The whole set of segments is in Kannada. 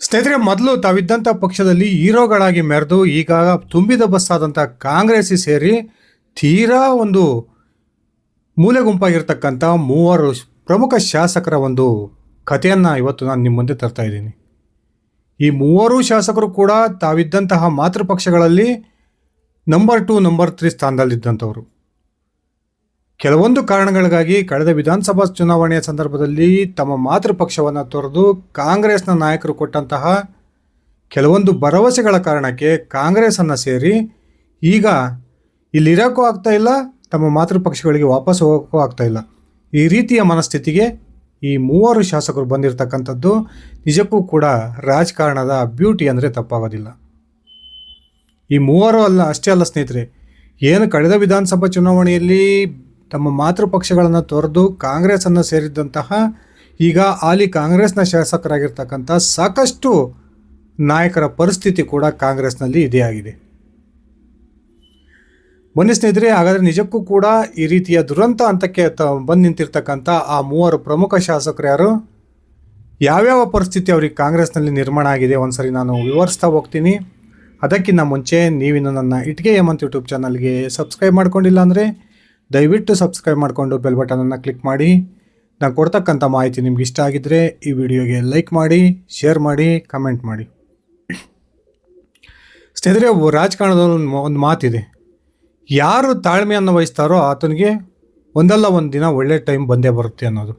ಸ್ನೇಹಿತರೆ, ಮೊದಲು ತಾವಿದ್ದಂಥ ಪಕ್ಷದಲ್ಲಿ ಹೀರೋಗಳಾಗಿ ಮೆರೆದು ಈಗ ತುಂಬಿದ ಬಸ್ಸಾದಂಥ ಕಾಂಗ್ರೆಸ್ಸಿ ಸೇರಿ ತೀರಾ ಒಂದು ಮೂಲೆ ಗುಂಪಾಗಿರ್ತಕ್ಕಂಥ ಮೂವರು ಪ್ರಮುಖ ಶಾಸಕರ ಒಂದು ಕಥೆಯನ್ನು ಇವತ್ತು ನಾನು ನಿಮ್ಮ ಮುಂದೆ ತರ್ತಾ ಇದ್ದೀನಿ. ಈ ಮೂವರು ಶಾಸಕರು ಕೂಡ ತಾವಿದ್ದಂತಹ ಮಾತೃಪಕ್ಷಗಳಲ್ಲಿ ನಂಬರ್ ಟು, ನಂಬರ್ ತ್ರೀ ಸ್ಥಾನದಲ್ಲಿದ್ದಂಥವ್ರು. ಕೆಲವೊಂದು ಕಾರಣಗಳಿಗಾಗಿ ಕಳೆದ ವಿಧಾನಸಭಾ ಚುನಾವಣೆಯ ಸಂದರ್ಭದಲ್ಲಿ ತಮ್ಮ ಮಾತೃಪಕ್ಷವನ್ನು ತೊರೆದು ಕಾಂಗ್ರೆಸ್ನ ನಾಯಕರು ಕೊಟ್ಟಂತಹ ಕೆಲವೊಂದು ಭರವಸೆಗಳ ಕಾರಣಕ್ಕೆ ಕಾಂಗ್ರೆಸ್ಸನ್ನು ಸೇರಿ ಈಗ ಇಲ್ಲಿರೋಕ್ಕೂ ಆಗ್ತಾ ಇಲ್ಲ, ತಮ್ಮ ಮಾತೃಪಕ್ಷಗಳಿಗೆ ವಾಪಸ್ ಹೋಗೋಕ್ಕೂ ಆಗ್ತಾ ಇಲ್ಲ. ಈ ರೀತಿಯ ಮನಸ್ಥಿತಿಗೆ ಈ ಮೂವರು ಶಾಸಕರು ಬಂದಿರತಕ್ಕಂಥದ್ದು ನಿಜಕ್ಕೂ ಕೂಡ ರಾಜಕಾರಣದ ಬ್ಯೂಟಿ ಅಂದರೆ ತಪ್ಪಾಗೋದಿಲ್ಲ. ಈ ಮೂವರು ಅಲ್ಲ, ಅಷ್ಟೇ ಅಲ್ಲ ಸ್ನೇಹಿತರೆ, ಏನು ಕಳೆದ ವಿಧಾನಸಭಾ ಚುನಾವಣೆಯಲ್ಲಿ ತಮ್ಮ ಮಾತೃಪಕ್ಷಗಳನ್ನು ತೊರೆದು ಕಾಂಗ್ರೆಸ್ಸನ್ನು ಸೇರಿದ್ದಂತಹ ಈಗ ಆಲಿ ಕಾಂಗ್ರೆಸ್ನ ಶಾಸಕರಾಗಿರ್ತಕ್ಕಂಥ ಸಾಕಷ್ಟು ನಾಯಕರ ಪರಿಸ್ಥಿತಿ ಕೂಡ ಕಾಂಗ್ರೆಸ್ನಲ್ಲಿ ಇದೇ ಆಗಿದೆ. ಬನ್ನಿ ಸ್ನೇಹಿತರೆ, ಹಾಗಾದರೆ ನಿಜಕ್ಕೂ ಕೂಡ ಈ ರೀತಿಯ ದುರಂತ ಹಂತಕ್ಕೆ ತ ಬಂದು ನಿಂತಿರ್ತಕ್ಕಂಥ ಆ ಮೂವರು ಪ್ರಮುಖ ಶಾಸಕರು ಯಾರು? ಯಾವ್ಯಾವ ಪರಿಸ್ಥಿತಿ ಅವ್ರಿಗೆ ಕಾಂಗ್ರೆಸ್ನಲ್ಲಿ ನಿರ್ಮಾಣ ಆಗಿದೆ? ಒಂದ್ಸರಿ ನಾನು ವಿವರಿಸ್ತಾ ಹೋಗ್ತೀನಿ. ಅದಕ್ಕಿಂತ ಮುಂಚೆ ನೀವಿನ್ನು ನನ್ನ ಇಟ್ಗೆ ಹೇಮಂತ್ ಯೂಟ್ಯೂಬ್ ಚಾನಲ್ಗೆ ಸಬ್ಸ್ಕ್ರೈಬ್ ಮಾಡ್ಕೊಂಡಿಲ್ಲ ಅಂದರೆ ದಯವಿಟ್ಟು ಸಬ್ಸ್ಕ್ರೈಬ್ ಮಾಡಿಕೊಂಡು ಬೆಲ್ ಬಟನನ್ನು ಕ್ಲಿಕ್ ಮಾಡಿ. ನಾನು ಕೊಡ್ತಕ್ಕಂಥ ಮಾಹಿತಿ ನಿಮ್ಗೆ ಇಷ್ಟ ಆಗಿದ್ದರೆ ಈ ವಿಡಿಯೋಗೆ ಲೈಕ್ ಮಾಡಿ ಶೇರ್ ಮಾಡಿ ಕಮೆಂಟ್ ಮಾಡಿ. ಸ್ನೇಹಿತರೆ ರಾಜಕಾರಣದಲ್ಲಿ ಒಂದು ಒಂದು ಮಾತಿದೆ. ಯಾರು ತಾಳ್ಮೆಯನ್ನು ವಹಿಸ್ತಾರೋ ಆತನಿಗೆ ಒಂದಲ್ಲ ಒಂದು ದಿನ ಒಳ್ಳೆ ಟೈಮ್ ಬಂದೇ ಬರುತ್ತೆ ಅನ್ನೋದು.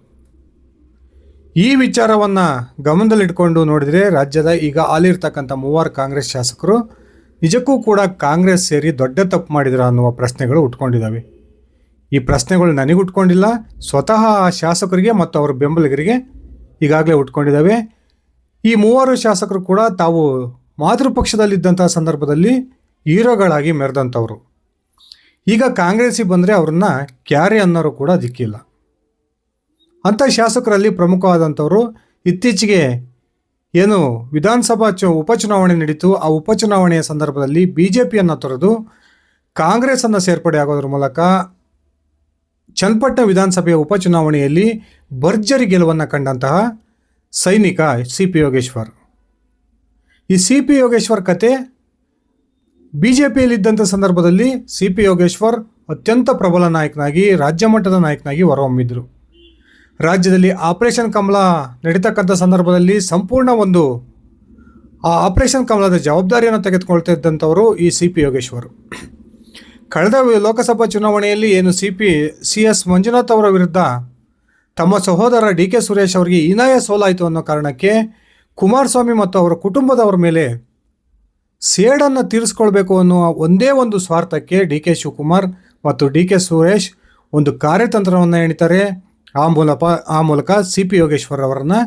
ಈ ವಿಚಾರವನ್ನು ಗಮನದಲ್ಲಿಟ್ಕೊಂಡು ನೋಡಿದರೆ ರಾಜ್ಯದ ಈಗ ಹಾಲಿರ್ತಕ್ಕಂಥ ಮೂವರು ಕಾಂಗ್ರೆಸ್ ಶಾಸಕರು ನಿಜಕ್ಕೂ ಕೂಡ ಕಾಂಗ್ರೆಸ್ ಸೇರಿ ದೊಡ್ಡ ತಪ್ಪು ಮಾಡಿದ್ರ ಅನ್ನುವ ಪ್ರಶ್ನೆಗಳು ಉಟ್ಕೊಂಡಿದ್ದಾವೆ. ಈ ಪ್ರಶ್ನೆಗಳು ನನಗೆ ಉಟ್ಕೊಂಡಿಲ್ಲ ಸ್ವತಃ ಆ ಶಾಸಕರಿಗೆ ಮತ್ತು ಅವರ ಬೆಂಬಲಿಗರಿಗೆ ಈಗಾಗಲೇ ಉಟ್ಕೊಂಡಿದ್ದಾವೆ. ಈ ಮೂವರು ಶಾಸಕರು ಕೂಡ ತಾವು ಮಾತೃಪಕ್ಷದಲ್ಲಿದ್ದಂಥ ಸಂದರ್ಭದಲ್ಲಿ ಹೀರೋಗಳಾಗಿ ಮೆರೆದಂಥವ್ರು. ಈಗ ಕಾಂಗ್ರೆಸ್ಸಿಗೆ ಬಂದರೆ ಅವ್ರನ್ನ ಕ್ಯಾರಿ ಅನ್ನೋರು ಕೂಡ ದಿಕ್ಕಿಲ್ಲ ಅಂಥ ಶಾಸಕರಲ್ಲಿ ಪ್ರಮುಖವಾದಂಥವರು ಇತ್ತೀಚೆಗೆ ಏನು ವಿಧಾನಸಭಾ ಚು ಉಪಚುನಾವಣೆ ನಡೀತು. ಆ ಉಪಚುನಾವಣೆಯ ಸಂದರ್ಭದಲ್ಲಿ ಬಿ ಜೆ ಪಿಯನ್ನು ತೊರೆದು ಕಾಂಗ್ರೆಸ್ಸನ್ನು ಸೇರ್ಪಡೆ ಆಗೋದ್ರ ಮೂಲಕ ಚನ್ನಪಟ್ಟಣ ವಿಧಾನಸಭೆಯ ಉಪಚುನಾವಣೆಯಲ್ಲಿ ಭರ್ಜರಿ ಗೆಲುವನ್ನು ಕಂಡಂತಹ ಸೈನಿಕ ಸಿ ಪಿ ಯೋಗೇಶ್ವರ್. ಈ ಸಿ ಪಿ ಯೋಗೇಶ್ವರ್ ಕತೆ ಬಿ ಜೆ ಪಿಯಲ್ಲಿದ್ದಂಥ ಸಂದರ್ಭದಲ್ಲಿ ಸಿ ಪಿ ಯೋಗೇಶ್ವರ್ ಅತ್ಯಂತ ಪ್ರಬಲ ನಾಯಕನಾಗಿ, ರಾಜ್ಯ ಮಟ್ಟದ ನಾಯಕನಾಗಿ ಹೊರಹೊಮ್ಮಿದ್ರು. ರಾಜ್ಯದಲ್ಲಿ ಆಪರೇಷನ್ ಕಮಲ ನಡೀತಕ್ಕಂಥ ಸಂದರ್ಭದಲ್ಲಿ ಸಂಪೂರ್ಣ ಒಂದು, ಆ ಆಪರೇಷನ್ ಕಮಲದ ಜವಾಬ್ದಾರಿಯನ್ನು ತೆಗೆದುಕೊಳ್ತಾ ಇದ್ದಂಥವರು ಈ ಸಿ ಪಿ ಯೋಗೇಶ್ವರ್. ಕಳೆದ ಲೋಕಸಭಾ ಚುನಾವಣೆಯಲ್ಲಿ ಏನು C P C S Manjunath ಅವರ ವಿರುದ್ಧ ತಮ್ಮ ಸಹೋದರ ಡಿ ಕೆ ಸುರೇಶ್ ಅವರಿಗೆ ಹೀನಾಯ ಸೋಲಾಯಿತು ಅನ್ನೋ ಕಾರಣಕ್ಕೆ ಕುಮಾರಸ್ವಾಮಿ ಮತ್ತು ಅವರ ಕುಟುಂಬದವರ ಮೇಲೆ ಸೇಡನ್ನು ತೀರಿಸ್ಕೊಳ್ಬೇಕು ಅನ್ನುವ ಒಂದೇ ಒಂದು ಸ್ವಾರ್ಥಕ್ಕೆ ಡಿ ಕೆ ಶಿವಕುಮಾರ್ ಮತ್ತು ಡಿ ಕೆ ಸುರೇಶ್ ಒಂದು ಕಾರ್ಯತಂತ್ರವನ್ನು ಎಣಿತಾರೆ. ಆ ಮೂಲಕ ಆ ಮೂಲಕ ಸಿ ಪಿ ಯೋಗೇಶ್ವರ್ ಅವರನ್ನು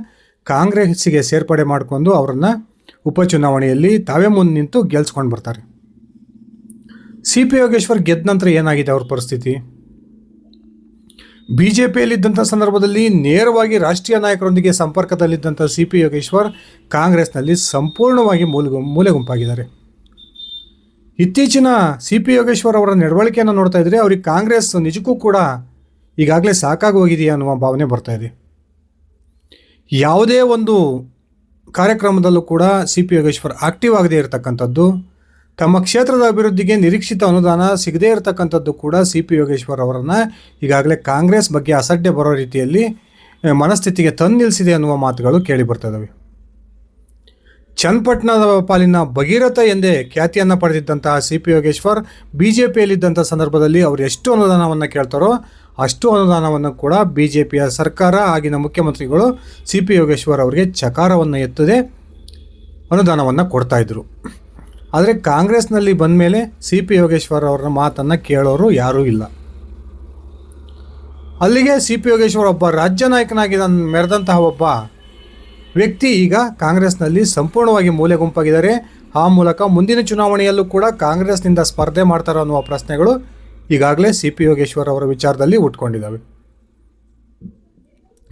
ಕಾಂಗ್ರೆಸ್ಸಿಗೆ ಸೇರ್ಪಡೆ ಮಾಡಿಕೊಂಡು ಅವರನ್ನು ಉಪಚುನಾವಣೆಯಲ್ಲಿ ತಾವೇ ಮುಂದೆ ನಿಂತು ಗೆಲ್ಸ್ಕೊಂಡು ಬರ್ತಾರೆ. ಸಿ ಪಿ ಯೋಗೇಶ್ವರ್ ಗೆದ್ದ ನಂತರ ಏನಾಗಿದೆ ಅವ್ರ ಪರಿಸ್ಥಿತಿ? ಬಿ ಜೆ ಪಿಯಲ್ಲಿದ್ದಂಥ ಸಂದರ್ಭದಲ್ಲಿ ನೇರವಾಗಿ ರಾಷ್ಟ್ರೀಯ ನಾಯಕರೊಂದಿಗೆ ಸಂಪರ್ಕದಲ್ಲಿದ್ದಂಥ ಸಿ ಪಿ ಯೋಗೇಶ್ವರ್ ಕಾಂಗ್ರೆಸ್ನಲ್ಲಿ ಸಂಪೂರ್ಣವಾಗಿ ಮೂಲ ಮೂಲೆ ಗುಂಪಾಗಿದ್ದಾರೆ. ಇತ್ತೀಚಿನ ಸಿ ಪಿ ಯೋಗೇಶ್ವರ್ ಅವರ ನಡವಳಿಕೆಯನ್ನು ನೋಡ್ತಾ ಇದ್ರೆ ಅವ್ರಿಗೆ ಕಾಂಗ್ರೆಸ್ ನಿಜಕ್ಕೂ ಕೂಡ ಈಗಾಗಲೇ ಸಾಕಾಗಿ ಹೋಗಿದೆಯಾ ಅನ್ನುವ ಭಾವನೆ ಬರ್ತಾ ಇದೆ. ಯಾವುದೇ ಒಂದು ಕಾರ್ಯಕ್ರಮದಲ್ಲೂ ಕೂಡ ಸಿ ಪಿ ಯೋಗೇಶ್ವರ್ ಆಕ್ಟಿವ್ ಆಗದೇ ಇರತಕ್ಕಂಥದ್ದು ತಮ್ಮ ಕ್ಷೇತ್ರದ ಅಭಿವೃದ್ಧಿಗೆ ನಿರೀಕ್ಷಿತ ಅನುದಾನ ಸಿಗದೇ ಇರತಕ್ಕಂಥದ್ದು ಕೂಡ ಸಿ ಪಿ ಯೋಗೇಶ್ವರ್ ಅವರನ್ನು ಈಗಾಗಲೇ ಕಾಂಗ್ರೆಸ್ ಬಗ್ಗೆ ಅಸಡ್ಡೆ ಬರೋ ರೀತಿಯಲ್ಲಿ ಮನಸ್ಥಿತಿಗೆ ತಂದು ನಿಲ್ಲಿಸಿದೆ ಅನ್ನುವ ಮಾತುಗಳು ಕೇಳಿ ಬರ್ತದವೆ. ಚನ್ನಪಟ್ಟಣದ ಪಾಲಿನ ಭಗೀರಥ ಎಂದೇ ಖ್ಯಾತಿಯನ್ನು ಪಡೆದಿದ್ದಂತಹ C P Yogeshwar B J ಪಿಯಲ್ಲಿದ್ದಂಥ ಸಂದರ್ಭದಲ್ಲಿ ಅವರು ಎಷ್ಟು ಅನುದಾನವನ್ನು ಕೇಳ್ತಾರೋ ಅಷ್ಟು ಅನುದಾನವನ್ನು ಕೂಡ ಬಿ ಜೆ ಪಿಯ ಸರ್ಕಾರ ಆಗಿನ ಮುಖ್ಯಮಂತ್ರಿಗಳು ಸಿ ಪಿ ಯೋಗೇಶ್ವರ್ ಅವರಿಗೆ ಚಕಾರವನ್ನು ಎತ್ತದೆ ಅನುದಾನವನ್ನು ಕೊಡ್ತಾಯಿದ್ರು ಆದರೆ ಕಾಂಗ್ರೆಸ್ನಲ್ಲಿ ಬಂದ ಮೇಲೆ ಸಿ ಪಿ ಯೋಗೇಶ್ವರ್ ಅವರ ಮಾತನ್ನು ಕೇಳೋರು ಯಾರೂ ಇಲ್ಲ. ಅಲ್ಲಿಗೆ ಸಿ ಪಿ ಯೋಗೇಶ್ವರ್ ಒಬ್ಬ ರಾಜ್ಯ ನಾಯಕನಾಗಿ ನಾನು ಮೆರೆದಂತಹ ಒಬ್ಬ ವ್ಯಕ್ತಿ ಈಗ ಕಾಂಗ್ರೆಸ್ನಲ್ಲಿ ಸಂಪೂರ್ಣವಾಗಿ ಮೂಲೆ ಗುಂಪಾಗಿದ್ದಾರೆ. ಆ ಮೂಲಕ ಮುಂದಿನ ಚುನಾವಣೆಯಲ್ಲೂ ಕೂಡ ಕಾಂಗ್ರೆಸ್ನಿಂದ ಸ್ಪರ್ಧೆ ಮಾಡ್ತಾರೋ ಅನ್ನುವ ಪ್ರಶ್ನೆಗಳು ಈಗಾಗಲೇ ಸಿ ಪಿ ಯೋಗೇಶ್ವರ್ ಅವರ ವಿಚಾರದಲ್ಲಿ ಉಟ್ಕೊಂಡಿದ್ದಾವೆ.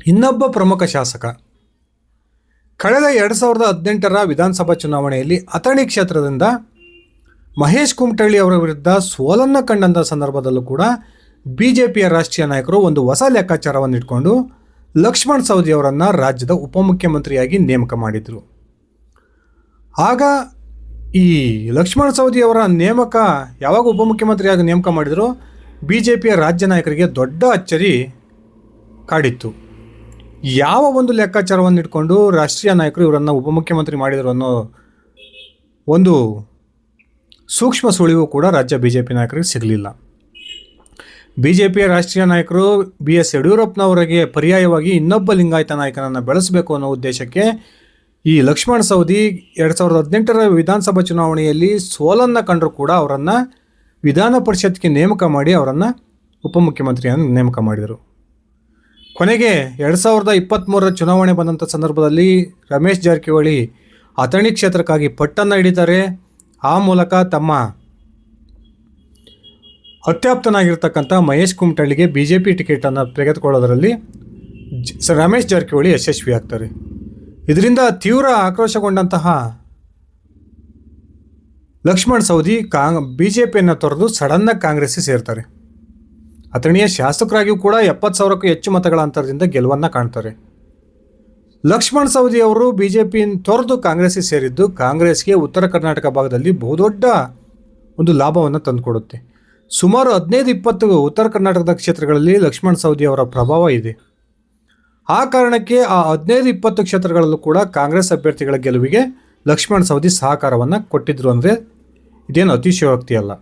ಇನ್ನೊಬ್ಬ ಪ್ರಮುಖ ಶಾಸಕ ಕಳೆದ ಎರಡು ಸಾವಿರದ ಹದಿನೆಂಟರ ವಿಧಾನಸಭಾ ಚುನಾವಣೆಯಲ್ಲಿ ಅಥಣಿ ಕ್ಷೇತ್ರದಿಂದ ಮಹೇಶ್ ಕುಮಟಳ್ಳಿ ಅವರ ವಿರುದ್ಧ ಸೋಲನ್ನು ಕಂಡಂಥ ಸಂದರ್ಭದಲ್ಲೂ ಕೂಡ ಬಿ ಜೆ ಪಿಯ ರಾಷ್ಟ್ರೀಯ ನಾಯಕರು ಒಂದು ಹೊಸ ಲೆಕ್ಕಾಚಾರವನ್ನು ಇಟ್ಕೊಂಡು ಲಕ್ಷ್ಮಣ್ ಸವದಿ ಅವರನ್ನು ರಾಜ್ಯದ ಉಪಮುಖ್ಯಮಂತ್ರಿಯಾಗಿ ನೇಮಕ ಮಾಡಿದರು. ಆಗ ಈ ಲಕ್ಷ್ಮಣ್ ಸವದಿ ಅವರ ನೇಮಕ ಯಾವಾಗ ಉಪಮುಖ್ಯಮಂತ್ರಿಯಾಗಿ ನೇಮಕ ಮಾಡಿದ್ರು ಬಿ ಜೆ ಪಿಯ ರಾಜ್ಯ ನಾಯಕರಿಗೆ ದೊಡ್ಡ ಅಚ್ಚರಿ ಕಾಡಿತ್ತು. ಯಾವ ಒಂದು ಲೆಕ್ಕಾಚಾರವನ್ನು ಇಟ್ಕೊಂಡು ರಾಷ್ಟ್ರೀಯ ನಾಯಕರು ಇವರನ್ನು ಉಪಮುಖ್ಯಮಂತ್ರಿ ಮಾಡಿದರು ಅನ್ನೋ ಒಂದು ಸೂಕ್ಷ್ಮ ಸುಳಿವು ಕೂಡ ರಾಜ್ಯ ಬಿ ಜೆ ಪಿ ನಾಯಕರಿಗೆ ಸಿಗಲಿಲ್ಲ. ಬಿ ಜೆ ಪಿಯ ರಾಷ್ಟ್ರೀಯ ನಾಯಕರು ಬಿ ಎಸ್ ಯಡಿಯೂರಪ್ಪನವರಿಗೆ ಪರ್ಯಾಯವಾಗಿ ಇನ್ನೊಬ್ಬ ಲಿಂಗಾಯತ ನಾಯಕನನ್ನು ಬೆಳೆಸಬೇಕು ಅನ್ನೋ ಉದ್ದೇಶಕ್ಕೆ ಈ ಲಕ್ಷ್ಮಣ ಸವದಿ ಎರಡು ಸಾವಿರದ ಹದಿನೆಂಟರ ವಿಧಾನಸಭಾ ಚುನಾವಣೆಯಲ್ಲಿ ಸೋಲನ್ನು ಕಂಡರೂ ಕೂಡ ಅವರನ್ನು ವಿಧಾನ ಪರಿಷತ್ಗೆ ನೇಮಕ ಮಾಡಿ ಅವರನ್ನು ಉಪಮುಖ್ಯಮಂತ್ರಿಯನ್ನು ನೇಮಕ ಮಾಡಿದರು. ಕೊನೆಗೆ ಎರಡು ಸಾವಿರದ ಇಪ್ಪತ್ತ್ಮೂರರ ಚುನಾವಣೆ ಬಂದಂಥ ಸಂದರ್ಭದಲ್ಲಿ ರಮೇಶ್ ಜಾರಕಿಹೊಳಿ ಅಥಣಿ ಕ್ಷೇತ್ರಕ್ಕಾಗಿ ಪಟ್ಟನ್ನು ಹಿಡಿತಾರೆ. ಆ ಮೂಲಕ ತಮ್ಮ ಅತ್ಯಾಪ್ತನಾಗಿರ್ತಕ್ಕಂಥ ಮಹೇಶ್ ಕುಮಟಳ್ಳಿಗೆ ಬಿ ಜೆ ಪಿ ಟಿಕೆಟನ್ನು ತೆಗೆದುಕೊಳ್ಳೋದರಲ್ಲಿ ಜ- ರಮೇಶ್ ಜಾರಕಿಹೊಳಿ ಯಶಸ್ವಿ ಆಗ್ತಾರೆ. ಇದರಿಂದ ತೀವ್ರ ಆಕ್ರೋಶಗೊಂಡಂತಹ ಲಕ್ಷ್ಮಣ್ ಸವದಿ ಕಾಂಗ್ ಬಿ ಜೆ ಪಿಯನ್ನು ತೊರೆದು ಸಡನ್ನಾಗಿ ಕಾಂಗ್ರೆಸ್ಗೆ ಸೇರ್ತಾರೆ. ಅಥಣಿಯ ಶಾಸಕರಾಗಿಯೂ ಕೂಡ ಎಪ್ಪತ್ತು ಸಾವಿರಕ್ಕೂ ಹೆಚ್ಚು ಮತಗಳ ಅಂತರದಿಂದ ಗೆಲುವನ್ನು ಕಾಣ್ತಾರೆ. ಲಕ್ಷ್ಮಣ್ ಸವದಿ ಅವರು ಬಿ ಜೆ ಪಿ ತೊರೆದು ಕಾಂಗ್ರೆಸ್ಗೆ ಸೇರಿದ್ದು ಕಾಂಗ್ರೆಸ್ಗೆ ಉತ್ತರ ಕರ್ನಾಟಕ ಭಾಗದಲ್ಲಿ ಬಹುದೊಡ್ಡ ಒಂದು ಲಾಭವನ್ನು ತಂದುಕೊಡುತ್ತೆ. ಸುಮಾರು ಹದಿನೈದು ಇಪ್ಪತ್ತು ಉತ್ತರ ಕರ್ನಾಟಕದ ಕ್ಷೇತ್ರಗಳಲ್ಲಿ ಲಕ್ಷ್ಮಣ್ ಸವದಿ ಅವರ ಪ್ರಭಾವ ಇದೆ. ಆ ಕಾರಣಕ್ಕೆ ಆ ಹದಿನೈದು ಇಪ್ಪತ್ತು ಕ್ಷೇತ್ರಗಳಲ್ಲೂ ಕೂಡ ಕಾಂಗ್ರೆಸ್ ಅಭ್ಯರ್ಥಿಗಳ ಗೆಲುವಿಗೆ ಲಕ್ಷ್ಮಣ್ ಸವದಿ ಸಹಕಾರವನ್ನು ಕೊಟ್ಟಿದ್ರು ಅಂದರೆ ಇದೇನು ಅತಿಶಯೋಕ್ತಿ ಅಲ್ಲ.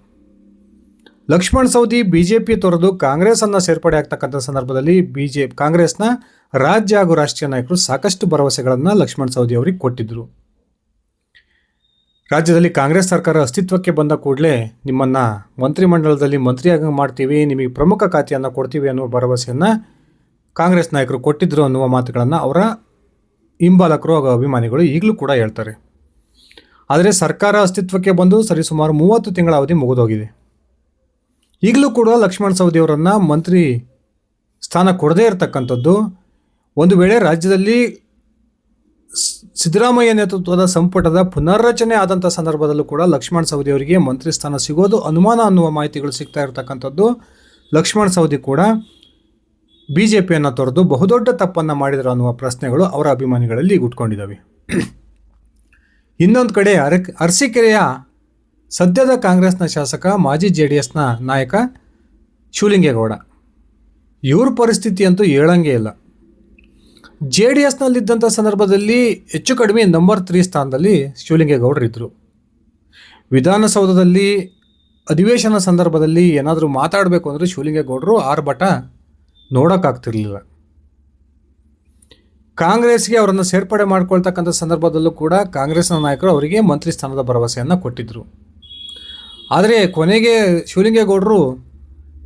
ಲಕ್ಷ್ಮಣ್ ಸವದಿ ಬಿಜೆಪಿ ತೊರೆದು ಕಾಂಗ್ರೆಸ್ ಅನ್ನ ಸೇರ್ಪಡೆ ಆಗ್ತಕ್ಕಂಥ ಸಂದರ್ಭದಲ್ಲಿ ಬಿಜೆ, ಕಾಂಗ್ರೆಸ್ನ ರಾಜ್ಯ ಹಾಗೂ ರಾಷ್ಟ್ರೀಯ ನಾಯಕರು ಸಾಕಷ್ಟು ಭರವಸೆಗಳನ್ನು ಲಕ್ಷ್ಮಣ್ ಸವದಿ ಅವರಿಗೆ ಕೊಟ್ಟಿದ್ದರು ರಾಜ್ಯದಲ್ಲಿ ಕಾಂಗ್ರೆಸ್ ಸರ್ಕಾರ ಅಸ್ತಿತ್ವಕ್ಕೆ ಬಂದ ಕೂಡಲೇ ನಿಮ್ಮನ್ನು ಮಂತ್ರಿಮಂಡಲದಲ್ಲಿ ಮಂತ್ರಿಯಾಗಿ ಮಾಡ್ತೀವಿ, ನಿಮಗೆ ಪ್ರಮುಖ ಖಾತೆಯನ್ನು ಕೊಡ್ತೀವಿ ಅನ್ನುವ ಭರವಸೆಯನ್ನು ಕಾಂಗ್ರೆಸ್ ನಾಯಕರು ಕೊಟ್ಟಿದ್ದರು ಅನ್ನುವ ಮಾತುಗಳನ್ನು ಅವರ ಹಿಂಬಾಲಕರು ಹಾಗೂ ಅಭಿಮಾನಿಗಳು ಈಗಲೂ ಕೂಡ ಹೇಳ್ತಾರೆ. ಆದರೆ ಸರ್ಕಾರ ಅಸ್ತಿತ್ವಕ್ಕೆ ಬಂದು ಸರಿಸುಮಾರು ಮೂವತ್ತು ತಿಂಗಳ ಅವಧಿ ಮುಗಿದೋಗಿದೆ. ಈಗಲೂ ಕೂಡ ಲಕ್ಷ್ಮಣ ಸವದಿ ಅವರನ್ನು ಮಂತ್ರಿ ಸ್ಥಾನ ಕೊಡದೇ ಇರತಕ್ಕಂಥದ್ದು. ಒಂದು ವೇಳೆ ರಾಜ್ಯದಲ್ಲಿ ಸಿದ್ದರಾಮಯ್ಯ ನೇತೃತ್ವದ ಸಂಪುಟದ ಪುನರ್ರಚನೆ ಆದಂಥ ಸಂದರ್ಭದಲ್ಲೂ ಕೂಡ ಲಕ್ಷ್ಮಣ ಸವದಿ ಅವರಿಗೆ ಮಂತ್ರಿ ಸ್ಥಾನ ಸಿಗೋದು ಅನುಮಾನ ಅನ್ನುವ ಮಾಹಿತಿಗಳು ಸಿಗ್ತಾ ಇರತಕ್ಕಂಥದ್ದು. ಲಕ್ಷ್ಮಣ ಸವದಿ ಕೂಡ ಬಿ ಜೆ ಪಿಯನ್ನು ತೊರೆದು ಬಹುದೊಡ್ಡ ತಪ್ಪನ್ನು ಮಾಡಿದರು ಅನ್ನುವ ಪ್ರಶ್ನೆಗಳು ಅವರ ಅಭಿಮಾನಿಗಳಲ್ಲಿ ಗುಟ್ಕೊಂಡಿದ್ದಾವೆ ಇನ್ನೊಂದು ಕಡೆ ಅರ ಅರಸೀಕೆರೆಯ ಸದ್ಯದ ಕಾಂಗ್ರೆಸ್ನ ಶಾಸಕ, ಮಾಜಿ ಜೆ ಡಿ ಎಸ್ನ ನಾಯಕ ಶಿವಲಿಂಗೇಗೌಡ. ಇವ್ರ ಪರಿಸ್ಥಿತಿ ಅಂತೂ ಹೇಳಂಗೇ ಇಲ್ಲ. ಜೆ ಡಿ ಎಸ್ನಲ್ಲಿದ್ದಂಥ ಸಂದರ್ಭದಲ್ಲಿ ಹೆಚ್ಚು ಕಡಿಮೆ ನಂಬರ್ ತ್ರೀ ಸ್ಥಾನದಲ್ಲಿ ಶಿವಲಿಂಗೇಗೌಡರು ಇದ್ದರು ವಿಧಾನಸೌಧದಲ್ಲಿ, ಅಧಿವೇಶನ ಸಂದರ್ಭದಲ್ಲಿ ಏನಾದರೂ ಮಾತಾಡಬೇಕು ಅಂದರೆ ಶಿವಲಿಂಗೇಗೌಡರು ಆರ್ಭಟ ನೋಡೋಕ್ಕಾಗ್ತಿರ್ಲಿಲ್ಲ. ಕಾಂಗ್ರೆಸ್ಗೆ ಅವರನ್ನು ಸೇರ್ಪಡೆ ಮಾಡ್ಕೊಳ್ತಕ್ಕಂಥ ಸಂದರ್ಭದಲ್ಲೂ ಕೂಡ ಕಾಂಗ್ರೆಸ್ನ ನಾಯಕರು ಅವರಿಗೆ ಮಂತ್ರಿ ಸ್ಥಾನದ ಭರವಸೆಯನ್ನು ಕೊಟ್ಟಿದ್ದರು ಆದರೆ ಕೊನೆಗೆ ಶಿವಲಿಂಗೇಗೌಡರು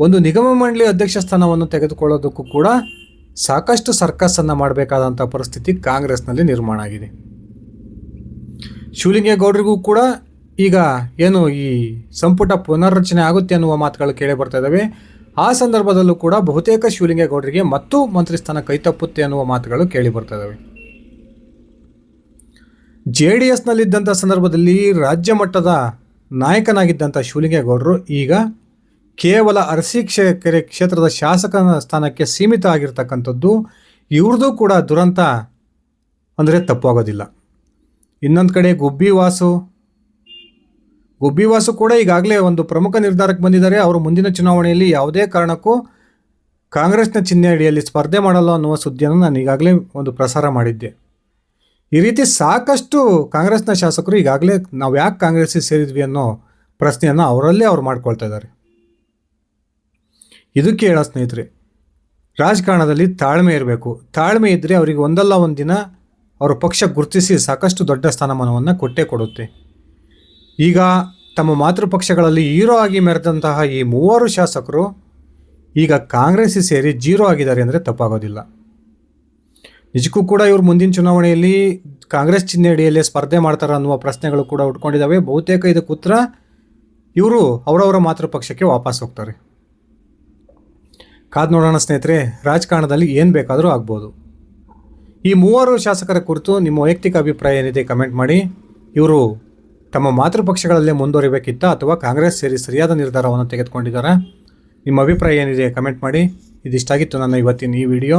ಒಂದು ನಿಗಮ ಮಂಡಳಿ ಅಧ್ಯಕ್ಷ ಸ್ಥಾನವನ್ನು ತೆಗೆದುಕೊಳ್ಳೋದಕ್ಕೂ ಕೂಡ ಸಾಕಷ್ಟು ಸರ್ಕಸ್ಸನ್ನು ಮಾಡಬೇಕಾದಂಥ ಪರಿಸ್ಥಿತಿ ಕಾಂಗ್ರೆಸ್ನಲ್ಲಿ ನಿರ್ಮಾಣ ಆಗಿದೆ. ಶಿವಲಿಂಗೇಗೌಡರಿಗೂ ಕೂಡ ಈಗ ಏನು ಈ ಸಂಪುಟ ಪುನರ್ರಚನೆ ಆಗುತ್ತೆ ಅನ್ನುವ ಮಾತುಗಳು ಕೇಳಿ ಬರ್ತಾ ಇದ್ದಾವೆ. ಆ ಸಂದರ್ಭದಲ್ಲೂ ಕೂಡ ಬಹುತೇಕ ಶಿವಲಿಂಗೇಗೌಡರಿಗೆ ಮತ್ತು ಮಂತ್ರಿ ಸ್ಥಾನ ಕೈತಪ್ಪುತ್ತೆ ಅನ್ನುವ ಮಾತುಗಳು ಕೇಳಿ ಬರ್ತಾ ಇದ್ದಾವೆ. ಜೆ ಡಿ ಎಸ್ನಲ್ಲಿದ್ದಂಥ ಸಂದರ್ಭದಲ್ಲಿ ರಾಜ್ಯ ಮಟ್ಟದ ನಾಯಕನಾಗಿದ್ದಂಥ ಶಿವಲಿಂಗೇಗೌಡರು ಈಗ ಕೇವಲ ಅರಸಿ ಕ್ಷೇತ್ರ ಕ್ಷೇತ್ರದ ಶಾಸಕನ ಸ್ಥಾನಕ್ಕೆ ಸೀಮಿತ ಆಗಿರ್ತಕ್ಕಂಥದ್ದು ಇವ್ರದ್ದು ಕೂಡ ದುರಂತ ಅಂದರೆ ತಪ್ಪಾಗೋದಿಲ್ಲ. ಇನ್ನೊಂದು ಕಡೆ ಗುಬ್ಬಿ ವಾಸು. ಗುಬ್ಬಿ ವಾಸು ಕೂಡ ಈಗಾಗಲೇ ಒಂದು ಪ್ರಮುಖ ನಿರ್ಧಾರಕ್ಕೆ ಬಂದಿದ್ದಾರೆ. ಅವರು ಮುಂದಿನ ಚುನಾವಣೆಯಲ್ಲಿ ಯಾವುದೇ ಕಾರಣಕ್ಕೂ ಕಾಂಗ್ರೆಸ್ನ ಚಿಹ್ನೆ ಅಡಿಯಲ್ಲಿ ಸ್ಪರ್ಧೆ ಮಾಡಲ್ಲ ಅನ್ನುವ ಸುದ್ದಿಯನ್ನು ನಾನು ಈಗಾಗಲೇ ಒಂದು ಪ್ರಸಾರ ಮಾಡಿದ್ದೆ. ಈ ರೀತಿ ಸಾಕಷ್ಟು ಕಾಂಗ್ರೆಸ್ನ ಶಾಸಕರು ಈಗಾಗಲೇ ನಾವು ಯಾಕೆ ಕಾಂಗ್ರೆಸ್ಸಿಗೆ ಸೇರಿದ್ವಿ ಅನ್ನೋ ಪ್ರಶ್ನೆಯನ್ನು ಅವರಲ್ಲೇ ಅವ್ರು ಮಾಡ್ಕೊಳ್ತಾ ಇದ್ದಾರೆ. ಇದಕ್ಕೆ ಹೇಳೋ ಸ್ನೇಹಿತರೆ, ರಾಜಕಾರಣದಲ್ಲಿ ತಾಳ್ಮೆ ಇರಬೇಕು. ತಾಳ್ಮೆ ಇದ್ದರೆ ಅವರಿಗೆ ಒಂದಲ್ಲ ಒಂದು ದಿನ ಅವರ ಪಕ್ಷ ಗುರುತಿಸಿ ಸಾಕಷ್ಟು ದೊಡ್ಡ ಸ್ಥಾನಮಾನವನ್ನು ಕೊಟ್ಟೇ ಕೊಡುತ್ತೆ. ಈಗ ತಮ್ಮ ಮಾತೃಪಕ್ಷಗಳಲ್ಲಿ ಹೀರೋ ಆಗಿ ಮೆರೆದಂತಹ ಈ ಮೂವರು ಶಾಸಕರು ಈಗ ಕಾಂಗ್ರೆಸ್ಸಿಗೆ ಸೇರಿ ಜೀರೋ ಆಗಿದ್ದಾರೆ ಅಂದರೆ ತಪ್ಪಾಗೋದಿಲ್ಲ. ನಿಜಕ್ಕೂ ಕೂಡ ಇವರು ಮುಂದಿನ ಚುನಾವಣೆಯಲ್ಲಿ ಕಾಂಗ್ರೆಸ್ ಚಿಹ್ನೆ ಅಡಿಯಲ್ಲಿ ಸ್ಪರ್ಧೆ ಮಾಡ್ತಾರೆ ಅನ್ನುವ ಪ್ರಶ್ನೆಗಳು ಕೂಡ ಉಟ್ಕೊಂಡಿದ್ದಾವೆ ಬಹುತೇಕ ಇದಕ್ಕೆ ಉತ್ತರ ಇವರು ಅವರವರ ಮಾತೃಪಕ್ಷಕ್ಕೆ ವಾಪಸ್ ಹೋಗ್ತಾರೆ. ಕಾದು ನೋಡೋಣ ಸ್ನೇಹಿತರೆ, ರಾಜಕಾರಣದಲ್ಲಿ ಏನು ಬೇಕಾದರೂ ಆಗ್ಬೋದು. ಈ ಮೂವರು ಶಾಸಕರ ಕುರಿತು ನಿಮ್ಮ ವೈಯಕ್ತಿಕ ಅಭಿಪ್ರಾಯ ಏನಿದೆ ಕಮೆಂಟ್ ಮಾಡಿ. ಇವರು ತಮ್ಮ ಮಾತೃಪಕ್ಷಗಳಲ್ಲೇ ಮುಂದುವರಿಬೇಕಿತ್ತಾ ಅಥವಾ ಕಾಂಗ್ರೆಸ್ ಸೇರಿ ಸರಿಯಾದ ನಿರ್ಧಾರವನ್ನು ತೆಗೆದುಕೊಂಡಿದ್ದಾರಾ? ನಿಮ್ಮ ಅಭಿಪ್ರಾಯ ಏನಿದೆ ಕಮೆಂಟ್ ಮಾಡಿ. ಇದಿಷ್ಟಾಗಿತ್ತು ನನ್ನ ಇವತ್ತಿನ ಈ ವಿಡಿಯೋ.